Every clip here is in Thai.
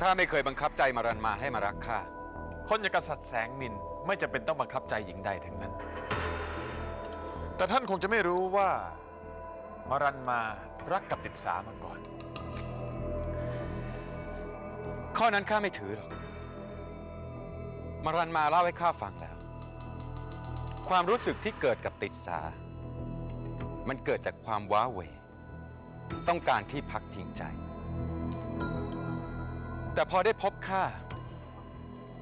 ข้าไม่เคยบังคับใจมารันมาให้มารักข้า คนอย่างกษัตริย์แสงนินไม่จำเป็นต้องบังคับใจหญิงใดทั้งนั้น แต่ท่านคงจะไม่รู้ว่ามารันมารักกับติดสามาก่อน ข้อนั้นข้าไม่ถือหรอก มารันมาเล่าให้ข้าฟังแล้ว ความรู้สึกที่เกิดกับติดสา มันเกิดจากความว้าเหวต้องการที่พักพิงใจ แต่พอได้พบข้า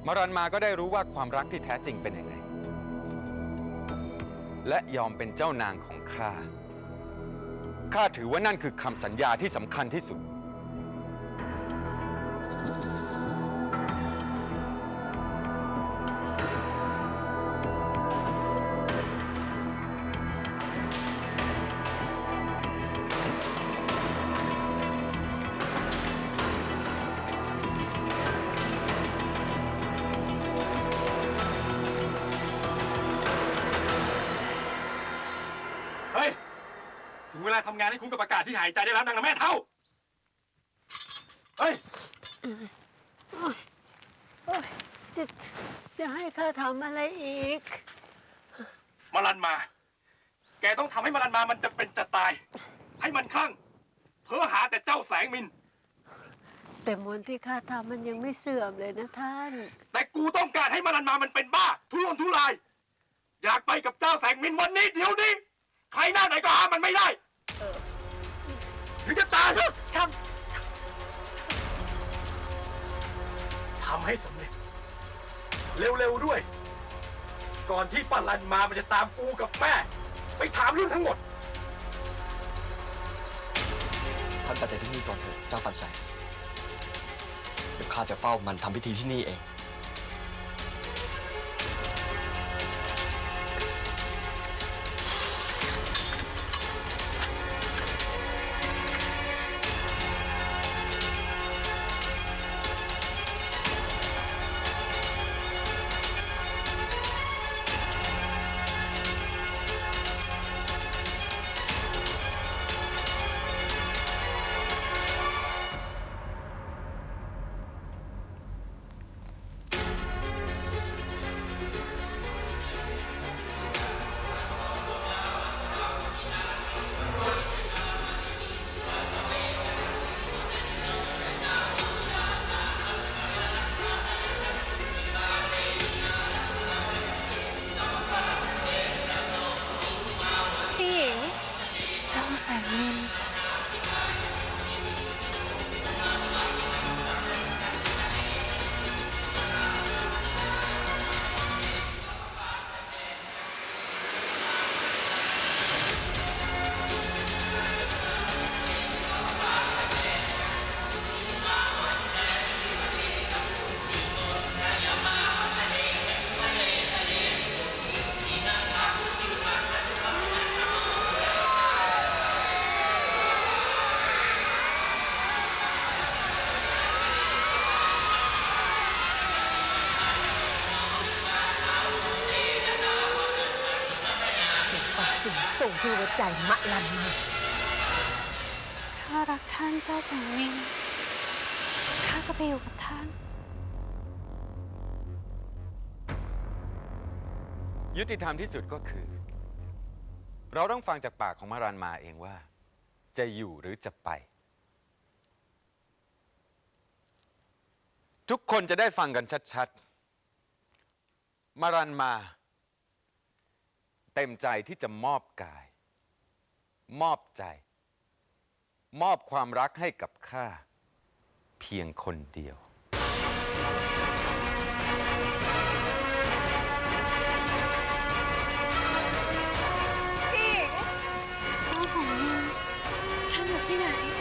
มารันมาก็ได้รู้ว่าความรักที่แท้จริงเป็นยังไง และยอมเป็นเจ้านางของข้า ข้าถือว่านั่นคือคำสัญญาที่สำคัญที่สุด เฮ้ย ถึงเวลาทำงานให้คุ้มกับอากาศที่หายใจได้แล้วนางนะแม่เท่า เฮ้ย โอ๊ยจะจะให้ข้าทำอะไรอีก มารันมา แกต้องทำให้มารันมามันจะเป็นจะตาย ให้มันคลั่ง เพื่อหาแต่เจ้าแสงมิน แต่มนต์ที่ข้าทำมันยังไม่เสื่อมเลยนะท่าน แต่กูต้องการให้มารันมามันเป็นบ้า ทุรนทุราย อยากไปกับเจ้าแสงมินวันนี้เดี๋ยวนี้ ใครหน้าไหนก็หามันไม่ได้หรือจะตายเถอะททำให้สำเร็จ เร็วๆด้วย ก่อนที่ปารันมามันจะตามกูกับแม่ ไปถามเรื่องทั้งหมด ท่านไปจากที่นี่ก่อนเถอะเจ้าปันแสงเดี๋ยวข้าจะเฝ้ามันทำพิธีที่นี่เอง สูงส่งที่หัวใจมะลันมาข้ารักท่านเจ้าแสงนินข้าจะไปอยู่กับท่าน ยุติธรรมที่สุดก็คือ เราต้องฟังจากปากของมารันมาเองว่า จะอยู่หรือจะไป ทุกคนจะได้ฟังกันชัดๆ มารันมา เต็มใจที่จะมอบกาย มอบใจ มอบความรักให้กับข้าเพียงคนเดียว พี่หญิงเจ้าแสงนินท่านอยู่ที่ไหน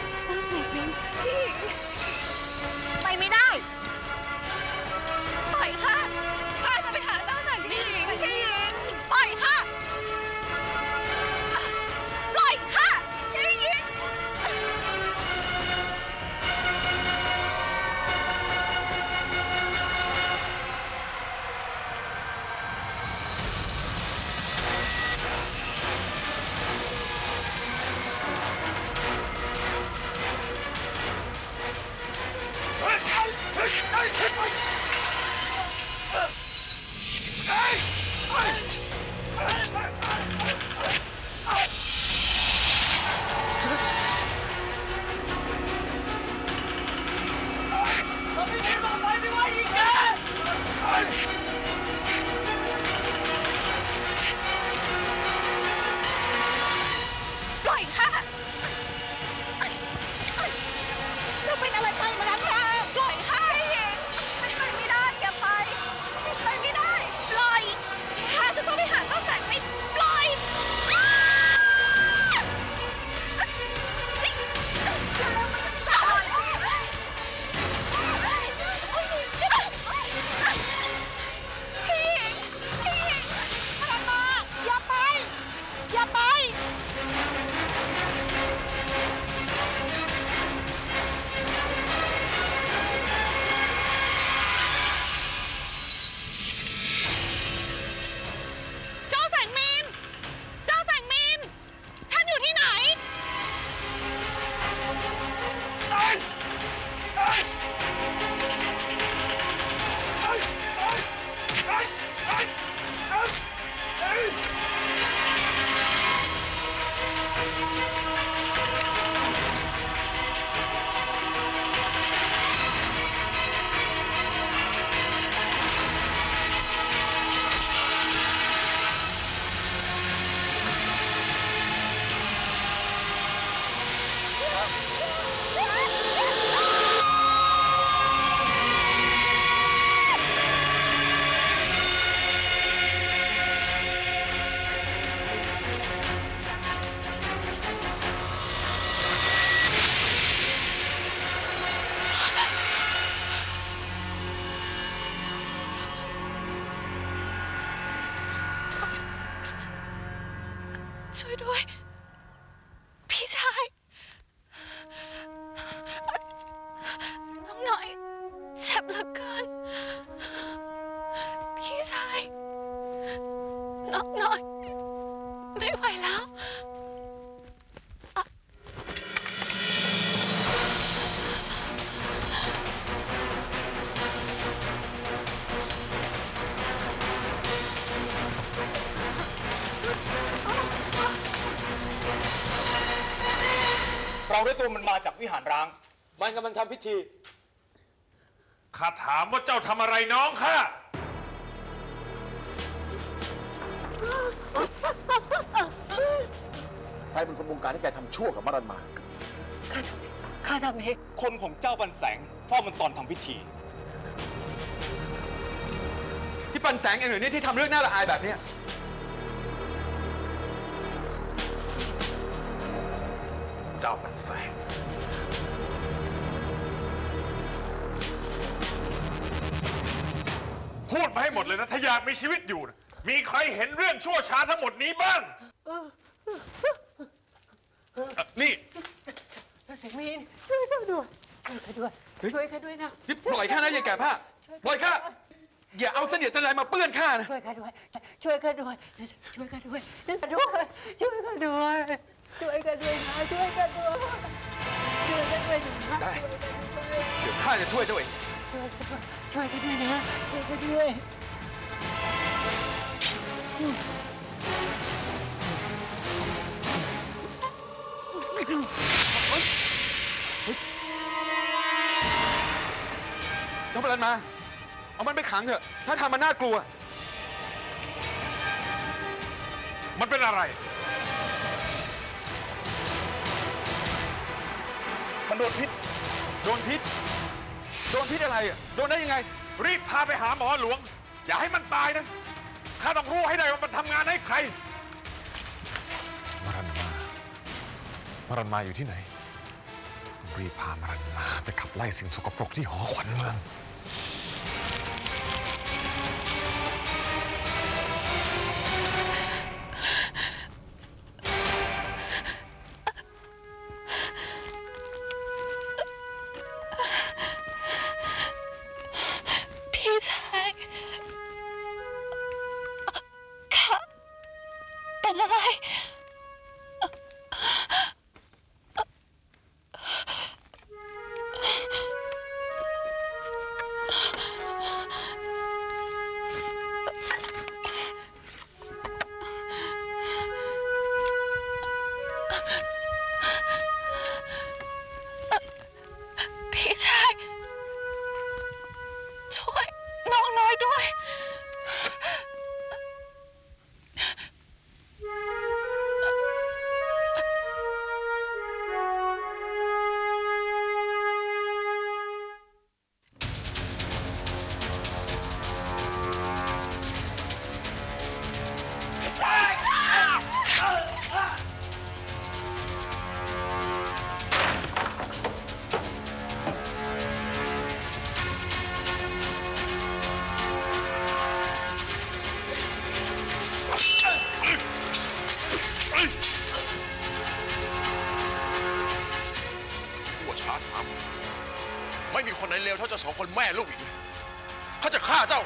น่อยเหลือเกิน พี่ชายน้องน้อย ไม่ไหวแล้วเราได้ตัวมันมาจากวิหารร้าง มันกำลังทำพิธี ข้าถามว่าเจ้าทำอะไรน้องข้าใครเป็นคนบงการให้แกทำชั่วกับมารันมา ข้าทำข้าทำเองคนของเจ้าบันแสงเฝ้ามันตอนทำพิธี ที่ปันแสงเองเหรอเนี่ยที่ทำเรื่องน่าละอายแบบเนี้ยเจ้ามันแสง พูดมาให้หมดเลยนะถ้าอยากมีชีวิตอยู่นะมีใครเห็นเรื่องชั่วช้าทั้งหมดนี้บ้างเอ่อนี่แสงมินช่วยข้าด้วยช่วยข้าด้วยช่วยข้าด้วยนะนี่ปล่อยข้านะยายแก่ผ้าปล่อยข้าอย่าเอาเสนียดจันไรมาเปื้อนข้านะช่วยข้าด้วยช่วยข้าด้วยช่วยข้าด้วยด้วยช่วยข้าด้วยช่วยข้าด้วยนะช่วยข้าด้วยช่วยข้าด้วยนะ ได้ช่วยข้าด้วยเดี๋ยวข้าจะช่วยเจ้าเอง ช่วยข้าด้วยนะช่วยข้าด้วยเจ้าพลันมา เอามันไปขังเถอะ ถ้าทำมันน่ากลัว มันเป็นอะไร มันโดนพิษ โดนพิษ โดนพิษอะไรอะโดนได้ยังไง รีบพาไปหาหมอหลวง อย่าให้มันตายนะ ข้าต้องรู้ให้ได้ว่ามันทำงานให้ใครมารันมามารันมาอยู่ที่ไหนต้องรีบพามารันมาไปขับไล่สิ่งสกปรกที่หอขวัญเมืองาสามไม่มีคนไหนเลวเท่าเจ้าสองคนแม่ลูกอีกเลยเขาจะฆ่าเจ้า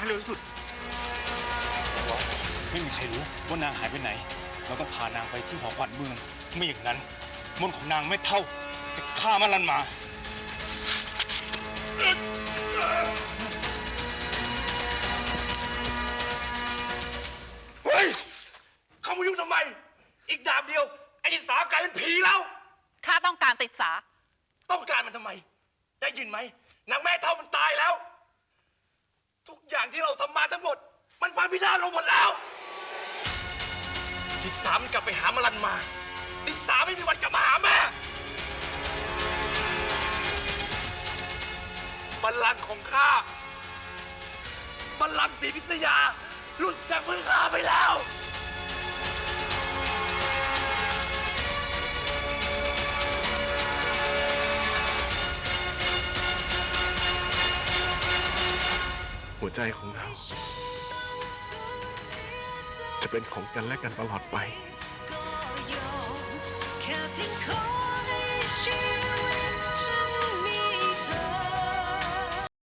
ให้เร็วที่สุด ไม่มีใครรู้ว่านางหายไปไหน เราต้องพานางไปที่หอขวัญเมือง ไม่อย่างนั้นมนต์ของนางไม่เท่า จะฆ่ามันลันมา เฮ้ย เขามายุ่งทำไม อีกดาบเดียว ไอ้ที่สาวกลายเป็นผีแล้ว ข้าต้องการติดสา ต้องการมันทำไม ได้ยินไหมนางแม่เท่ามันตายแล้ว ทุกอย่างที่เราทำมาทั้งหมด มันพังพินาศลงหมดแล้วลิสามันกลับไปหามารันมาลิสาไม่มีวันกลับมาหาแม่บัลลังก์ของข้าบัลลังก์ศรีพิษยาหลุดจากมือข้าไปแล้ว ใจของเรา จะเป็นของกันและกันตลอดไป